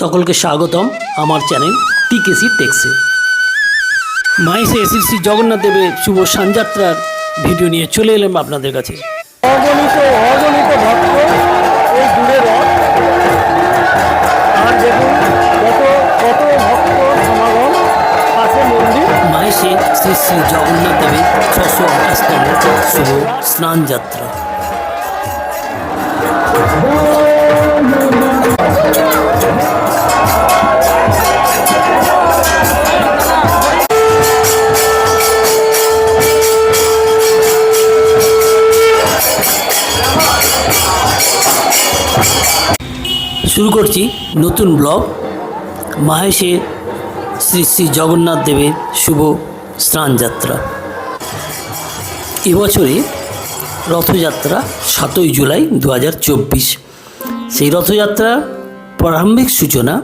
সকলকে স্বাগতম আমার চ্যানেল টিকেসি টেক্সে। মাইসে শ্রী শ্রী জগন্নাথ দেবের শুভ সানযাত্রার ভিডিও নিয়ে চলে এলাম আপনাদের কাছে। অগণিত অগণিত ভক্ত এই দূরে আর দেখুন কত কত ভক্ত সমাগম। পাশে মন্দির। মাইসে শ্রী শ্রী জগন্নাথ দেবের ছশো আঠাশতম শুভ স্নান যাত্রা শুরু করছি নতুন ব্লগ। মাহেশে শ্রী শ্রী জগন্নাথ দেবের শুভ স্নান যাত্রা। এবছরে রথযাত্রা সাতই জুলাই দু হাজার চব্বিশ। সেই রথযাত্রার প্রারম্ভিক সূচনা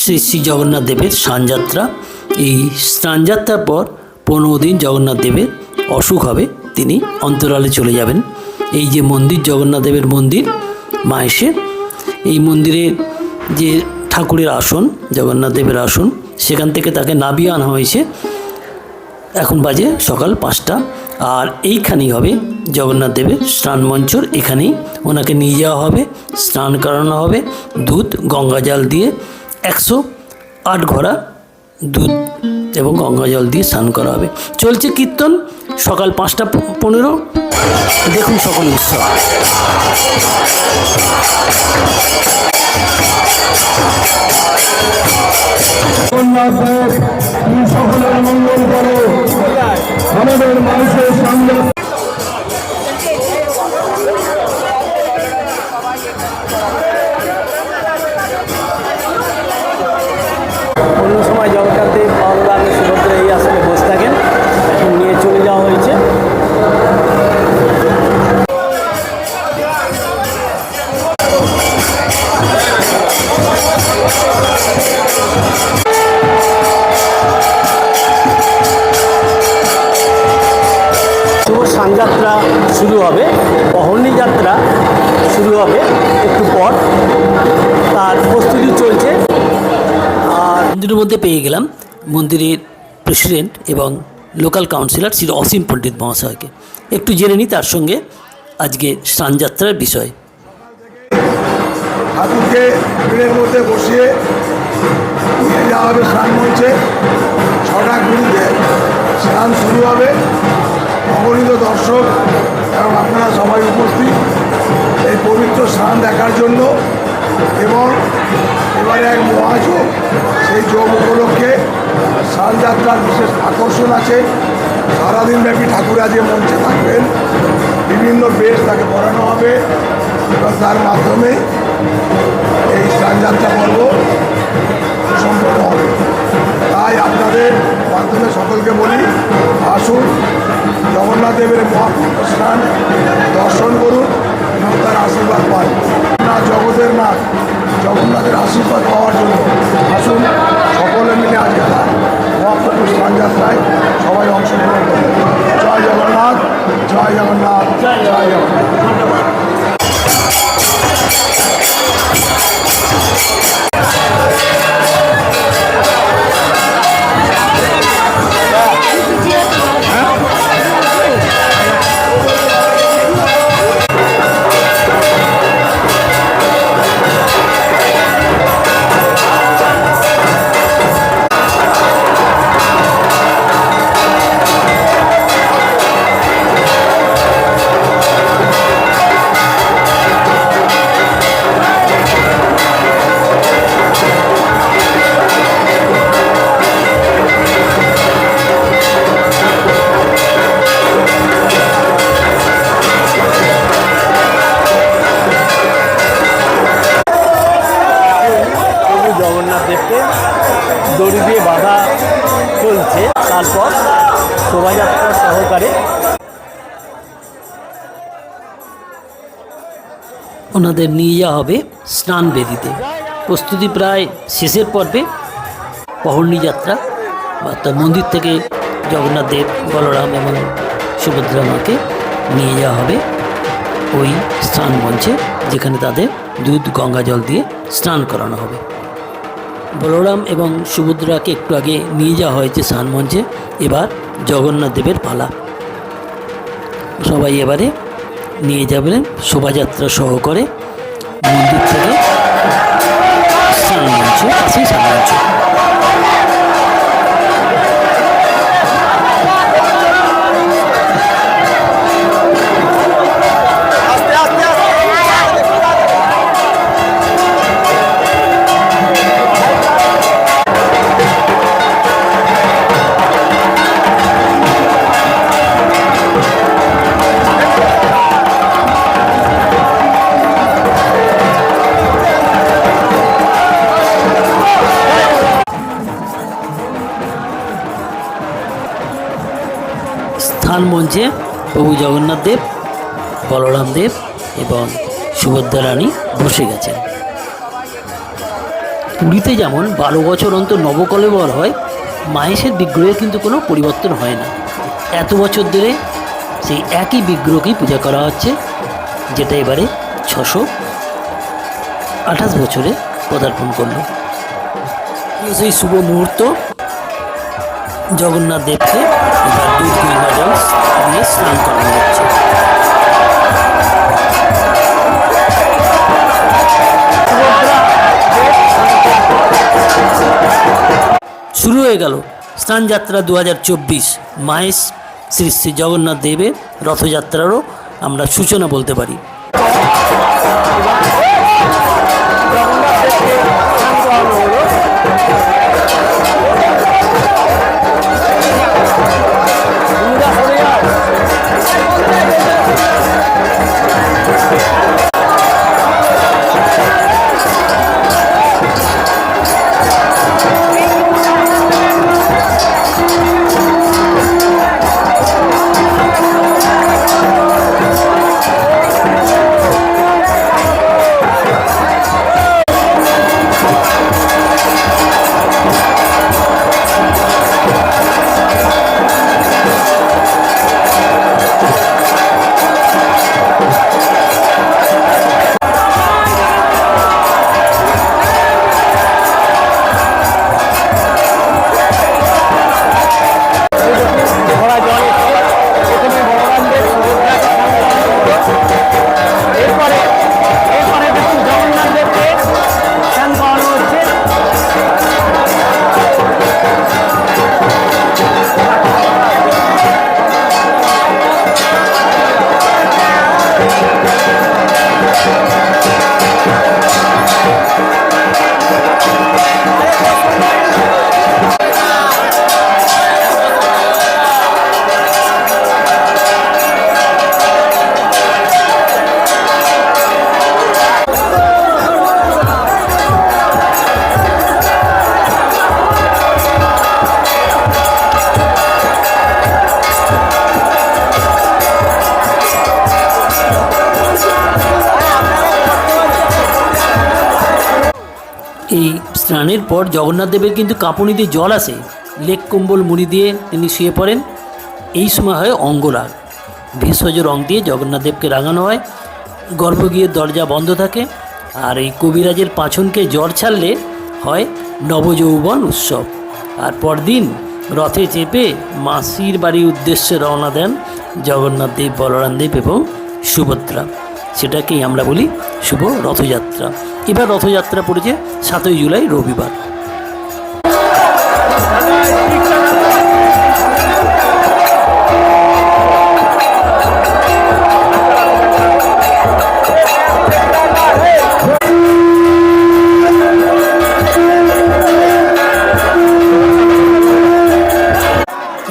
শ্রী শ্রী জগন্নাথ দেবের স্নানযাত্রা এই স্নানযাত্রার পর পনেরো দিন জগন্নাথ দেবের অসুখ হবে, তিনি অন্তরালে চলে যাবেন। এই যে মন্দির, জগন্নাথ দেবের মন্দির, মাহেশের এই মন্দিরে যে ঠাকুরের আসন, জগন্নাথ দেবের আসন, সেখান থেকে তাকে নাবিয়ে আনা হয়েছে। এখন বাজে সকাল পাঁচটা। আর এইখানেই হবে জগন্নাথ দেবের স্নান মঞ্চর। এখানেই ওনাকে নিয়ে যাওয়া হবে, স্নান করানো হবে, দুধ, গঙ্গা জল দিয়ে একশো আট ঘোড়া দুধ এবং গঙ্গা জল দিয়ে স্নান করা হবে। চলছে কীর্তন। সকাল পাঁচটা পনেরো। দেখুন সকল উৎসব শুরু হবে একটু পর। তার প্রস্তুতি চলছে। আর মন্দিরের মধ্যে পেয়ে গেলাম মন্দিরের প্রেসিডেন্ট এবং লোকাল কাউন্সিলর শ্রী অসীম পণ্ডিত মহাশয়কে। একটু জেনে নিই তার সঙ্গে আজকে স্নানযাত্রার বিষয়। ঠাকুরকে ভিড়ের মধ্যে বসিয়ে নিয়ে যাওয়া হবে, স্নান মঞ্চে। ছটা কুড়িতে স্নান শুরু হবে। অগণিত দর্শক এবং আপনারা সবাই উপস্থিত। দেখার জন্য এবং এবারে এক মহাযোগ, সেই যোগ উপলক্ষে শালযাত্রার বিশেষ আকর্ষণ আছে। সারাদিন ব্যাপী ঠাকুর আজকে মঞ্চে থাকবেন, বিভিন্ন বেশ তাকে পড়ানো হবে এবং তার মাধ্যমে এই স্নানযাত্রা পর্ব সম্পন্ন হবে। তাই আপনাদের মাধ্যমে সকলকে বলি, আসুন, জগন্নাথ দেবের মহাপুণ্য স্নান দর্শন করুন। এবং তার আশীর্বাদ পাই না জগতের নাথ, জগন্নাথের আশীর্বাদ পাওয়ার জন্য। আসুন, সকলে মিলে আজকে তার মহাপুণ্য স্নানযাত্রায় সবাই অংশগ্রহণ করুন। জয় জগন্নাথ জয় জগন্নাথ জয় জগন্নাথ। ওনাদের নিয়ে যাওয়া হবে স্নান বেদিতে। প্রস্তুতি প্রায় শেষের পর্বে পহর্ণি যাত্রা অর্থাৎ মন্দির থেকে জগন্নাথ দেব, বলরাম এবং সুভদ্রা মাকে নিয়ে যাওয়া হবে ওই স্নান মঞ্চে, যেখানে তাদের দুধ, গঙ্গা জল দিয়ে স্নান করানো হবে। বলরাম এবং সুভদ্রাকে একটু আগে নিয়ে যাওয়া হয়েছে স্নান মঞ্চে, এবার জগন্নাথ দেবের পালা। সবাই এবারে নিয়ে যাবেন শোভাযাত্রা সহকারে মন্দির থেকে স্নান মঞ্চ পাশেই স্থান মঞ্চে প্রভু জগন্নাথ দেব, বলরাম দেব এবং সুভদ্রা রানী বসে গেছেন। পুরীতে যেমন বারো বছর অন্তর নবকলেবর হয়, মাহেশের বিগ্রহের কিন্তু কোনো পরিবর্তন হয় না। এত বছর ধরে সেই একই বিগ্রহকেই পূজা করা হচ্ছে, যেটা এবারে ছশো আঠাশ বছরে পদার্পণ করল। সেই শুভ মুহূর্ত জগন্নাথ দেবকে এবার দুধ গঙ্গা জল দিয়ে স্নান করানো হচ্ছে। শুরু হয়ে গেল স্নানযাত্রা দু হাজার চব্বিশ। মাহেশ শ্রী শ্রী জগন্নাথ দেবের রথযাত্রারও আমরা সূচনা বলতে পারি। স্নানের পর জগন্নাথ দেবের কিন্তু কাঁপুনিতে জল আসে। লেক কম্বল মুড়ি দিয়ে তিনি শুয়ে পড়েন। এই সময় হয় অঙ্গরাগ। ভেষজ রং দিয়ে জগন্নাথ দেবকে রাঙানো হয়। গর্ভগৃহের দরজা বন্ধ থাকে। আর এই কবিরাজের পাছনকে জ্বর ছাড়লে হয় নবযৌবন উৎসব। আর পরদিন রথে চেপে মাসির বাড়ির উদ্দেশ্যে রওনা দেন জগন্নাথ দেব, বলরাম দেব এবং সুভদ্রা। সেটাকেই আমরা বলি শুভ রথযাত্রা। এবার রথযাত্রা পড়েছে সাতই জুলাই, রবিবার।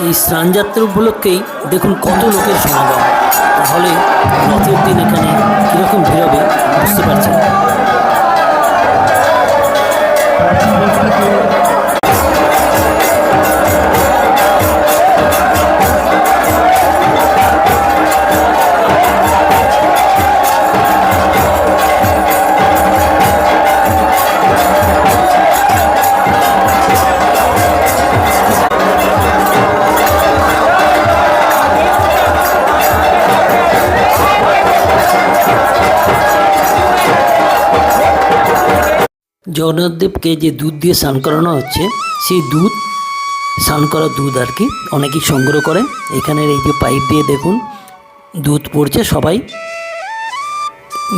এই স্নানযাত্রা উপলক্ষেই দেখুন কত লোকের সমাগম। তাহলে রথের দিন এখানে কীরকম ভিড় হবে বুঝতে পারছেন? জগন্নাথ দেবকে যে দুধ দিয়ে স্নান করানো হচ্ছে, সেই দুধ, স্নান করা দুধ আর কি অনেকেই সংগ্রহ করে। এখানের এই যে পাইপ দিয়ে দেখুন, দুধ পড়ছে সবাই।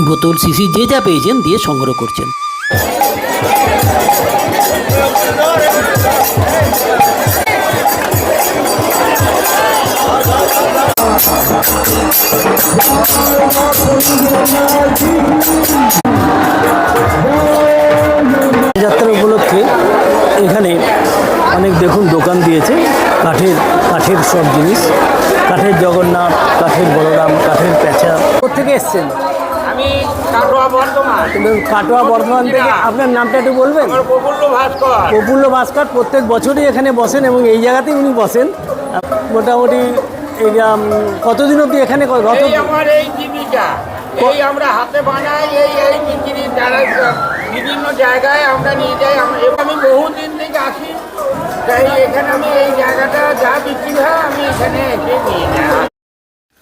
বোতল, সিসি যে যা পেয়েছেন দিয়ে সংগ্রহ করছেন। সব জিনিস। কাঠের জগন্নাথ কাঠের বলরাম কাঠের পেঁচা। কোথেকে এসছেন? আমি কাটোয়া বর্ধমান। কাটোয়া বর্ধমান থেকে আপনার নামটা একটু বলবেন? প্রফুল্ল ভাস্কর। প্রফুল্ল ভাস্কর প্রত্যেক বছরই এখানে বসেন এবং এই জায়গাতেই উনি বসেন। মোটামুটি এই কতদিন অবধি এখানে ক- আমার এই জীবিকা। এই আমরা হাতে বানাই এই এই বিক্রি যারা বিভিন্ন জায়গায় আমরা নিয়ে যাই। আমি বহুদিন থেকে আসি।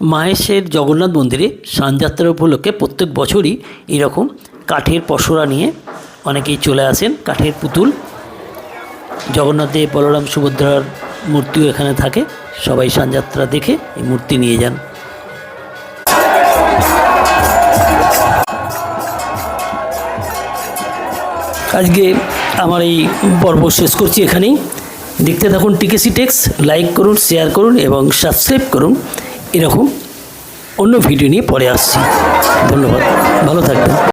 মাহেশের জগন্নাথ মন্দিরে সানযাত্রা উপলক্ষে প্রত্যেক বছরই এরকম কাঠের পসরা নিয়ে অনেকেই চলে আসেন, কাঠের পুতুল। জগন্নাথ দেব, বলরাম সুভদ্রার মূর্তিও এখানে থাকে। সবাই সানযাত্রা দেখে এই মূর্তি নিয়ে যান। আজকে আমার এই পর্ব শেষ করছি এখানেই। দেখতে থাকুন টিকেসি টেক্স, লাইক করুন, শেয়ার করুন এবং সাবস্ক্রাইব করুন। এরকম অন্য ভিডিও নিয়ে পরে আসছি। ধন্যবাদ। ভালো থাকবেন।